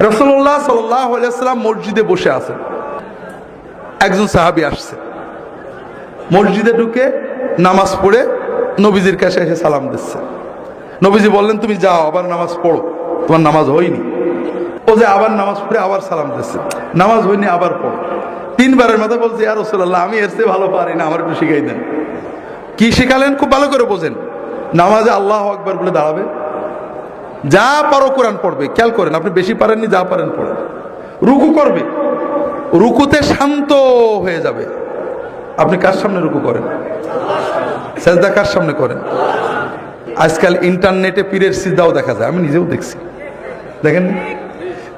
রসল্লাহ সাল্লাম মসজিদে বসে আছেন। একজন সাহাবি আসছে। মসজিদে ঢুকে নামাজ পড়ে নবীজির কাছে এসে সালাম দিচ্ছে। নবীজি বললেন, তুমি যাও, আবার নামাজ পড়ো। তোমার নামাজ হয়নি। ও যে আবার নামাজ পড়ে আবার সালাম দিচ্ছে। নামাজ হয়নি, আবার পড়ো। তিনবারের মাথা বলছে আর রসল্লাহ আমি এর চেয়ে ভালো পারি না, আমার একটু শিখাই দেন। কি শিখালেন? খুব ভালো করে বোঝেন। নামাজে আল্লাহ আকবার বলে দাঁড়াবে। যা পারো কোরআন পড়বে, খেয়াল করেন, আপনি বেশি পারেননি, যা পারেন পড়েন। রুকু করবে, রুকুতে শান্ত হয়ে যাবে। আপনি কার সামনে রুকু করেন? সেজদা কার সামনে করেন? আজকাল ইন্টারনেটে পীরের সিজদাও দেখা যায়, আমি নিজেও দেখছি। দেখেন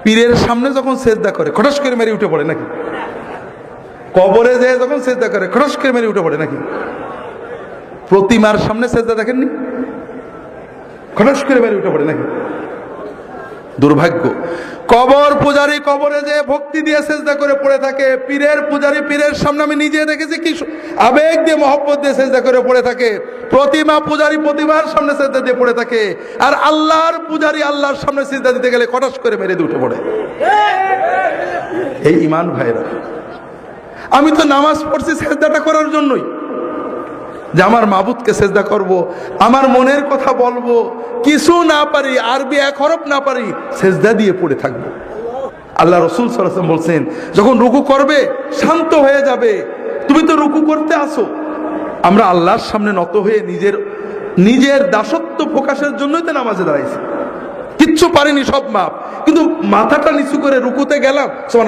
পীরের সামনে যখন সেজদা করে, খটাস করে মেরে উঠে পড়ে নাকি? কবরে যে যখন সেজদা করে, খটাস করে মেরে উঠে পড়ে নাকি? প্রতিমার সামনে সেজদা দেখেননি? খটাস করে মেরে উঠে পড়ে নাকি? দুর্ভাগ্য। কবর পূজারী কবরে যে ভক্তি দিয়ে সেজদা করে পড়ে থাকে, পীরের পূজারী পীরের সামনে আমি নিজে দেখেছি কি আবেগ দিয়ে, মহব্বত দিয়ে সেজদা করে পড়ে থাকে। প্রতিমা পূজারী প্রতিমার সামনে সেজদা দিয়ে পড়ে থাকে। আর আল্লাহর পূজারী আল্লাহর সামনে সেজদা দিতে গেলে কটাস করে মেরে উঠে পড়ে। এই ইমান ভাইরা আমি তো নামাজ পড়ছি সেজদাটা করার জন্যই। যে আমার মাবুদকে সেজদা করব, আমার মনের কথা বলব, কিছু না পারি, আরবি এক হরফ না পারি, সেজদা দিয়ে পড়ে থাকব। আল্লাহ রসুল সরাসম বলছেন, যখন রুকু করবে, শান্ত হয়ে যাবে। তুমি তো রুকু করতে আসো। আমরা আল্লাহর সামনে নত হয়ে নিজের নিজের দাসত্ব প্রকাশের জন্যই তো নামাজে দাঁড়াইছি। কিচ্ছু পারিনি, সব মাপ। কিন্তু মাথাটা নিচু করে রুকুতে গেলাম সোমান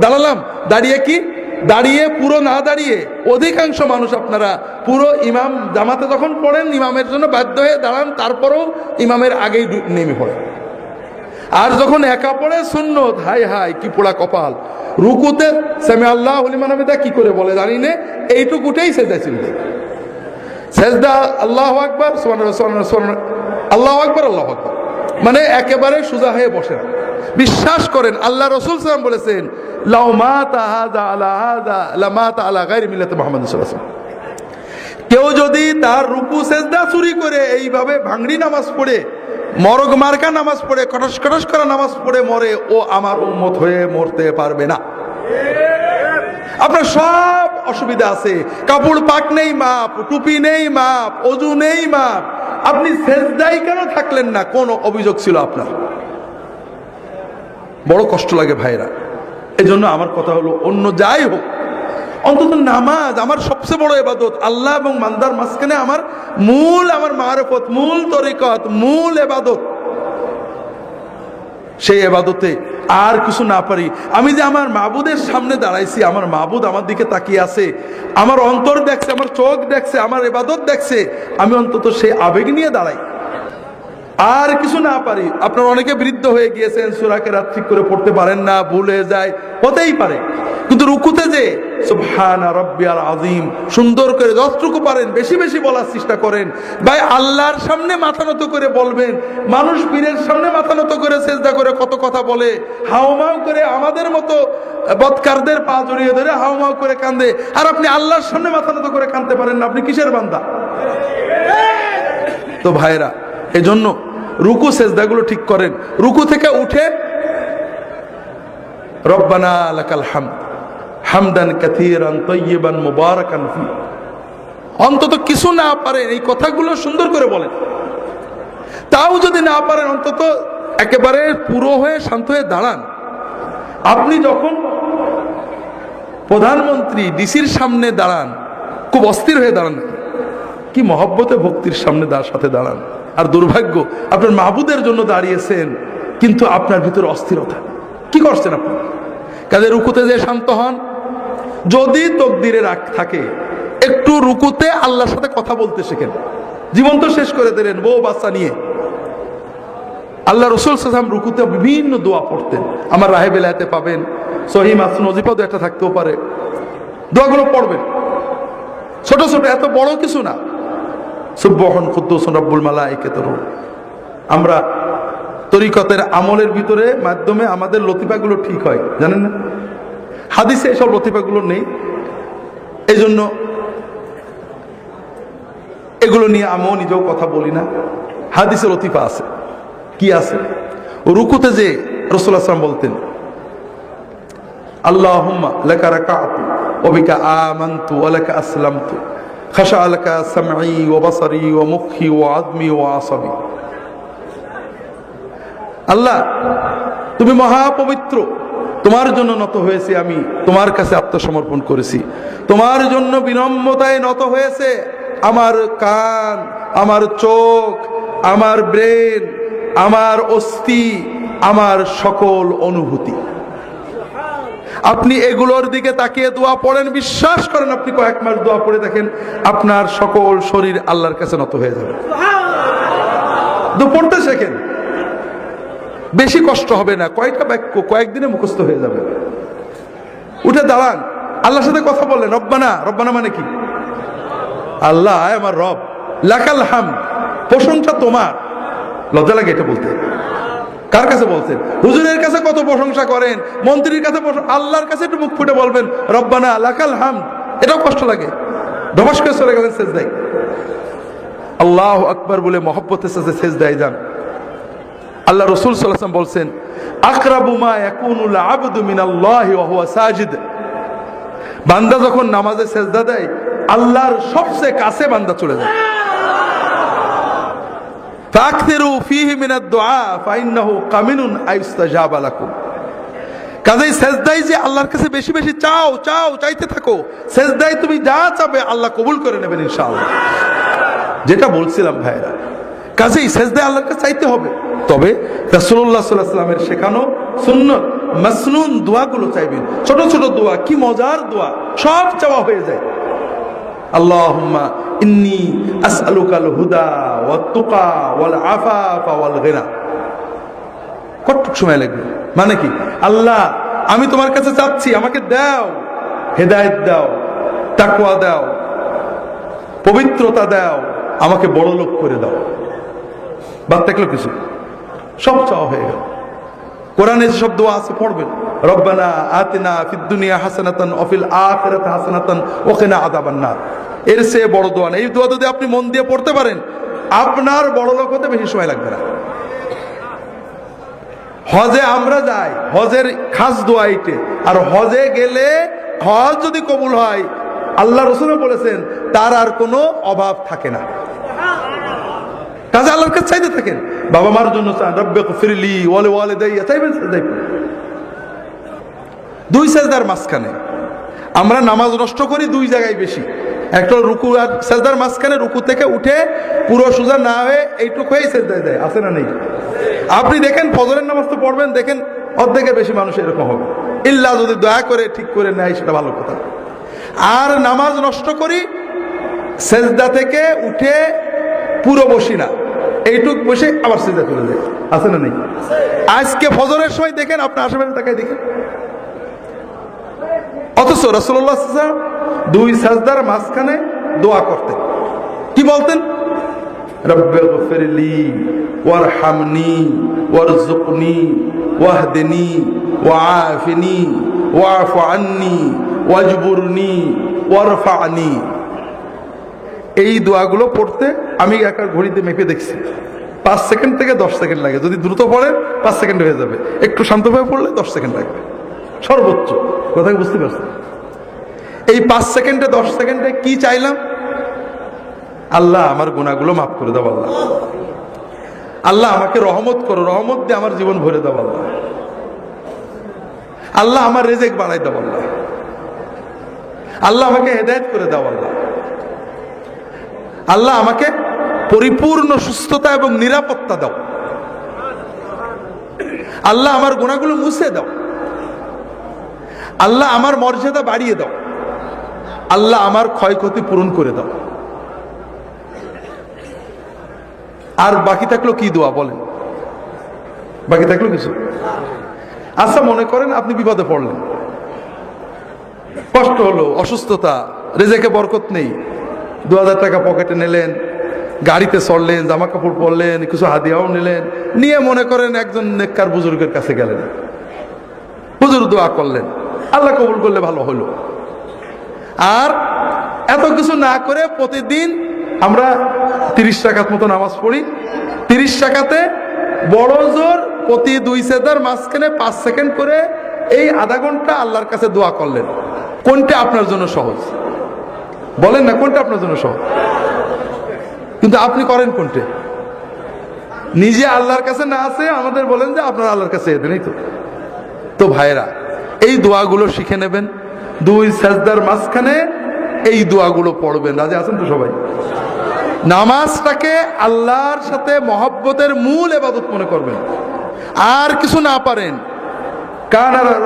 দাঁড়ালাম, দাঁড়িয়ে কি? দাঁড়িয়ে, পুরো না দাঁড়িয়ে, অধিকাংশ মানুষ আপনারা পুরো ইমাম জামাতে যখন পড়েন, ইমামের জন্য বাধ্য হয়ে দাঁড়ান, তারপরেও ইমামের আগেই নেমে পড়ে। আর যখন একা পড়ে শূন্য হাই হাই, কি পোড়া কপাল। রুকুতে সেমে আল্লাহ হলিমান হামিদা কি করে বলে জানি নে সেজদা চিনবে। সেজদা আল্লাহ আকবর আল্লাহ আকবর আল্লাহ আকবর। মানে একেবারে সোজা হয়ে বসে না। বিশ্বাস করেন, আল্লাহ রসুল সালাম বলেছেন। কেউ যদি তার রুকু, সেজদা চুরি করে এইভাবে ভাঙড়ি নামাজ পড়ে, মরগ মার্কা নামাজ পড়ে কটস কটস করা নামাজ পড়ে মরে, ও আমার উম্মত হয়ে মরতে পারবে না। আপনার সব অসুবিধা আছে। কাপড় পাক নেই, মাপ। টুপি নেই, মাপ। অজু নেই, মাপ। আপনি সেজদাই কেন থাকলেন না? কোন অভিযোগ ছিল আপনার? বড় কষ্ট লাগে ভাইরা। এজন্য আমার কথা হলো, অন্য যাই হোক, অন্তত নামাজ আমার সবচেয়ে বড় এবাদত আল্লাহ এবং মান্দার মাঝখানে আমার মূল, আমার মারফত, মূল তরিকত, মূল এবাদত সেই এবাদতে আর কিছু না পারি। আমি যে আমার মাবুদের সামনে দাঁড়াইছি, আমার মাবুদ আমার দিকে তাকিয়ে আছে, আমার অন্তর দেখছে, আমার চোখ দেখছে, আমার এবাদত দেখছে, আমি অন্তত সেই আবেগ নিয়ে দাঁড়াই। আর কিছু না পারি। আপনার অনেকে বৃদ্ধ হয়ে গিয়েছেন সুরাকে রাত ঠিক করে পড়তে পারেন না, ভুলে যায়, হতেই পারে। কিন্তু রুকুতে যে, সুবহানা রব্বিয়াল আজিম সুন্দর করে যতটুকু পারেন, বেশি বেশি বলার চেষ্টা করেন। ভাই, আল্লাহর সামনে মাথা নত করে বলবেন, মানুষ পীরের সামনে মাথা নত করে চেষ্টা করে কত কথা বলে, হাওমাও করে আমাদের মতো বৎকারদের পা জড়িয়ে ধরে হাওমাও করে কান্দে। আর আপনি আল্লাহর সামনে মাথা নত করে কাঁদতে পারেন না, আপনি কিসের বান্দা? তো ভাইরা এজন্য রুকু সেজদাগুলো ঠিক করেন। রুকু থেকে উঠে, রব্বানা লাকাল হামদ, হামদান কাথিরান তৈয়বান মুবারাকান ফি। অন্তত কিছু না পারেন, এই কথাগুলো সুন্দর করে বলেন। তাও যদি না পারেন, অন্তত একেবারে পুরো হয়ে, শান্ত হয়ে দাঁড়ান। আপনি যখন প্রধানমন্ত্রী, ডিসির সামনে দাঁড়ান, খুব অস্থির হয়ে দাঁড়ান। কি মহব্বতে ভক্তির সামনে দাঁড় সাথে দাঁড়ান। আর দুর্ভাগ্য, আপনার মাহবুদের জন্য দাঁড়িয়েছেন, কিন্তু আপনার ভিতরে অস্থিরতা। কি করছেন আপনি? কাজে রুকুতে যে শান্ত হন, যদি তকদিরে রাখ থাকে, একটু রুকুতে আল্লাহর সাথে কথা বলতে শেখেন। জীবন তো শেষ করে দিলেন, বউ বাচ্চা নিয়ে। আল্লাহ রসুল সাল্লাম রুকুতে বিভিন্ন দোয়া পড়তেন। আমার রাহে বেলাতে পাবেন, সহি মাসুন অজিপাদও একটা থাকতেও পারে। দোয়াগুলো পড়বেন। ছোট ছোট, এত বড় কিছু না। সুব্বহন খুদ্দুসন রব্বুল মালাইকে তরু আমরা তরিকতের আমলের ভিতরে, মাধ্যমে আমাদের লতিফাগুলো ঠিক হয়, জানেন না? হাদিসে এসব লতিফাগুলো নেই। এই জন্য এগুলো নিয়ে আমিও নিজেও কথা বলি না। হাদিসে লতিফা আছে। কি আছে? রুকুতে যে রসুল্লাহ আসলাম বলতেন আল্লাহ লাকা রাকাতু ওয়া বিকা আমানতু ওয়া লাকা আসলামতু। আসাবি আল্লাহ, তুমি মহাপবিত্র। তোমার জন্য নত হয়েছে আমি। তোমার কাছে আত্মসমর্পণ করেছি। তোমার জন্য বিনম্রতায় নত হয়েছে আমার কান, আমার চোখ, আমার ব্রেন, আমার অস্থি, আমার সকল অনুভূতি। আপনি এগুলোর দিকে তাকিয়ে দোয়া পড়েন, বিশ্বাস করেন আপনি কয়েক মাস দোয়া পড়ে দেখেন আপনার সকল শরীর আল্লাহর কাছে নত হয়ে যাবে। পড়তে শেখেন, বেশি কষ্ট হবে না কয়েকটা বাক্য কয়েকদিনে মুখস্থ হয়ে যাবে। উঠে দাঁড়ান, আল্লাহর সাথে কথা বললেন, রব্বানা রব্বানা মানে কি? আল্লাহ আমার রব, লাকাল হাম, প্রশংসা তোমার। লজ্জা লাগে এটা বলতে। কার কাছে বলছেন? হুজুরের কাছে কত প্রশংসা করেন, মন্ত্রীর কাছে আল্লাহর কাছে একটু মুখ ফুটে বলবেন, রব্বানা লাকাল হাম এটাও কষ্ট লাগে। ধবাস করে চলে গেলেন শেষ দেয় আল্লাহ আকবর বলে মহব্বতের সাথে শেষ দেয় যান। আল্লাহ রসুল সাল্লাম বলছেন, আকরাবু মা ইয়াকুনুল আবদু মিনাল্লাহি হুয়া সাজিদ। বান্দা যখন নামাজে সেজদা দেয়, আল্লাহর সবচেয়ে কাছে বান্দা চলে যায়। ফাকথিরু ফীহি দুআ ফাইন্নাহু কামিনুন সেজদাই যে আল্লাহর কাছে বেশি বেশি চাও চাও, চাইতে থাকো, সেজদাই তুমি যা আল্লাহ কবুল করে নেবেন যেটা বলছিলাম ভাইরা, কাজেই সেজদায় আল্লাহর কাছে চাইতে হবে। তবে সাল্লাল্লাহু শেখানো সুন্নত, মাসনুন দোয়াগুলো চাইবেন। ছোট ছোট দোয়া, কি মজার দোয়া, সব চাওয়া হয়ে যায়। আল্লাহুম্মা ইন্নী আসআলুকাল হুদা ওয়াত তুকা ওয়াল আফাফা ওয়াল গিনা। কতটুক সময় লাগবে? মানে কি? আল্লাহ, আমি তোমার কাছে চাচ্ছি, আমাকে দাও, হেদায়েত দাও, তাকওয়া দাও, পবিত্রতা দাও, আমাকে বড় লোক করে দাও। বাদ থাকল কিছু? সব চাওয়া হয়ে গেল। কোরআনে সব দোয়া আছে, পড়বেন। রব্বানা আতিনা ফিদ দুনিয়া হাসানাতান অফিল আখিরাতে হাসানাতান ওকিনা আযাবান নার। এর চেয়ে বড় দোয়া এই দোয়া যদি আপনি মন দিয়ে পড়তে পারেন, আপনার বড় লোক হতে বেশি সময় লাগবে না। হজে আমরা যাই, হজের খাস দোয়া এইটে। আর হজে গেলে হজ যদি কবুল হয়, আল্লাহ রসুলও বলেছেন, তার আর কোনো অভাব থাকে না। কাজে আল্লাহর কাছে চাইতে থাকেন। বাবা মার জন্য চান, রব্বে ফিরলি ওয়ালে ওয়ালে দেয় চাইবেন। সাজদাই দুই সেজদার মাঝখানে। আমরা নামাজ নষ্ট করি দুই জায়গায় বেশি। একটা রুকু আর সাজদার মাঝখানে রুকু থেকে উঠে পুরো সোজা না হয়ে এইটুকু হয়েই সেজদায় দেয়। আছে না নেই? আপনি দেখেন ফজরের নামাজ তো পড়বেন, দেখেন অর্ধেকের বেশি মানুষ এরকম হবে। ইল্লা যদি দয়া করে ঠিক করে নেয়, সেটা ভালো কথা। আর নামাজ নষ্ট করি, সেজদা থেকে উঠে পুরো বসি না। এইটুক বসে আবার সেজদা করে দেয়। আছে না নেই? আজকে ফজরের সময় দেখেন আপনার আশেপাশে তাকায় দেখেন। অথচ রসুল্লাহ দুই সাজদার মাঝখানে দোয়া করতেন। কি বলতেন? এই দোয়াগুলো পড়তে আমি একটা ঘড়িতে মেপে দেখছি। পাঁচ সেকেন্ড থেকে দশ সেকেন্ড লাগে। যদি দ্রুত পড়েন, পাঁচ সেকেন্ড হয়ে যাবে। একটু শান্তভাবে পড়লে দশ সেকেন্ড লাগবে। সর্বোচ্চ। কথা বুঝতে পারছেন? এই পাঁচ সেকেন্ডে, দশ সেকেন্ডে কি চাইলাম? আল্লাহ, আমার গুণাগুলো মাফ করে দাও আল্লাহ। আল্লাহ, আমাকে রহমত করো, রহমত দিয়ে আমার জীবন ভরে দাও আল্লাহ। আল্লাহ, আমার রেজেক বাড়াই দাও আল্লাহ। আল্লাহ, আমাকে হেদায়ত করে দাও আল্লাহ। আল্লাহ, আমাকে পরিপূর্ণ সুস্থতা এবং নিরাপত্তা দাও। আল্লাহ, আমার গুণাগুলো মুছে দাও। আল্লাহ, আমার মর্যাদা বাড়িয়ে দাও। আল্লাহ আমার ক্ষয়ক্ষতি পূরণ করে দাও। আর বাকি থাকল কি দোয়া বলেন? বাকি থাকল কিছু? আচ্ছা মনে করেন আপনি বিপদে পড়লেন। কষ্ট হলো, অসুস্থতা, রেজেকে বরকত নেই। দু হাজার টাকা পকেটে নিলেন, গাড়িতে চড়লেন জামা কাপড় পরলেন, কিছু হাদিয়াও নিলেন। নিয়ে মনে করেন একজন নেককার বুজুর্গের কাছে গেলেন। হুজুর দোয়া করলেন। আল্লাহ কবুল করলে ভালো হলো। আর এত কিছু না করে প্রতিদিন আমরা তিরিশ টাকার মতো নামাজ পড়ি। তিরিশ টাকাতে বড় জোর প্রতি দুই সেজদার মাঝখানে পাঁচ সেকেন্ড করে এই আধা ঘণ্টা আল্লাহর কাছে দোয়া করলেন। কোনটা আপনার জন্য সহজ? বলেন না, কোনটা আপনার জন্য সহজ? কিন্তু আপনি করেন কোনটা? নিজে আল্লাহর কাছে না আছে, আমাদের বলেন যে আপনার আল্লাহর কাছে এদেন এই তো। তো ভাইরা এই দোয়াগুলো শিখে নেবেন। দুই সাজদার মাঝখানে এই দোয়াগুলো পড়বেন। রাজা আছেন তো সবাই? নামাজটাকে আল্লাহর সাথে মহব্বতের মূল এবাদত মনে করবেন। আর কিছু না পারেন।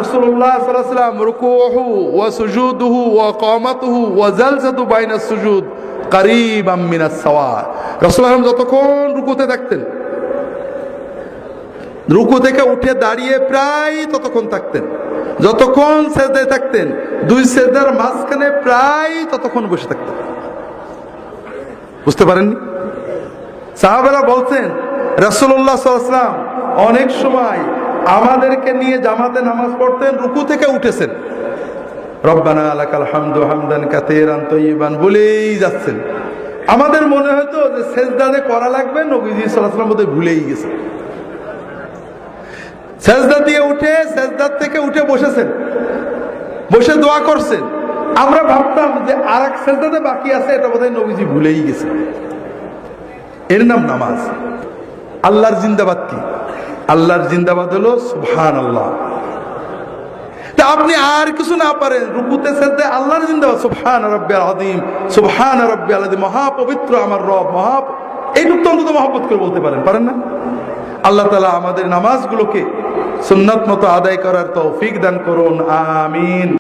সুজুদ সাওয়া যতক্ষণ রুকুতে থাকতেন, রুকু থেকে উঠে দাঁড়িয়ে প্রায় ততক্ষণ থাকতেন। যতক্ষণ সেদায় থাকতেন, দুই সেদার মাঝখানে প্রায় ততক্ষণ বসে থাকতেন। বুঝতে পারেননি? সাহাবেরা বলছেন রসুল্লাহ অনেক সময় আমাদেরকে নিয়ে জামাতে নামাজ পড়তেন, রুকু থেকে উঠেছেন। রব্বানা আলাকাল হামদু হামদান বলেই যাচ্ছেন। আমাদের মনে হতো যে সেজদাদে করা লাগবে, নবীজি সাল্লাহাম বোধহয় ভুলেই গেছে সেজদা দিয়ে উঠে, সেজদার থেকে উঠে বসেছেন। বসে দোয়া করছেন। আমরা ভাবতাম যে আর এক সেজদাতে বাকি আছে, এটা বোধহয় নবীজি ভুলেই গেছে এর নাম নামাজ। আল্লাহর জিন্দাবাদ কি? আল্লাহর জিন্দাবাদ হলো সুহান আল্লাহ তা আপনি আর কিছু না পারেন, রুকুতে সেজদে আল্লাহর জিন্দাবাদ, সুবহান রব্বিল আযীম, সুবহান রব্বিল আযীম, মহাপবিত্র আমার রব মহা এইটুক তো অন্তত মহব্বত করে বলতে পারেন পারেন না? আল্লাহ তালা আমাদের নামাজগুলোকে সুন্নাত মতো আদায় করার তৌফিক দান করুন আমিন।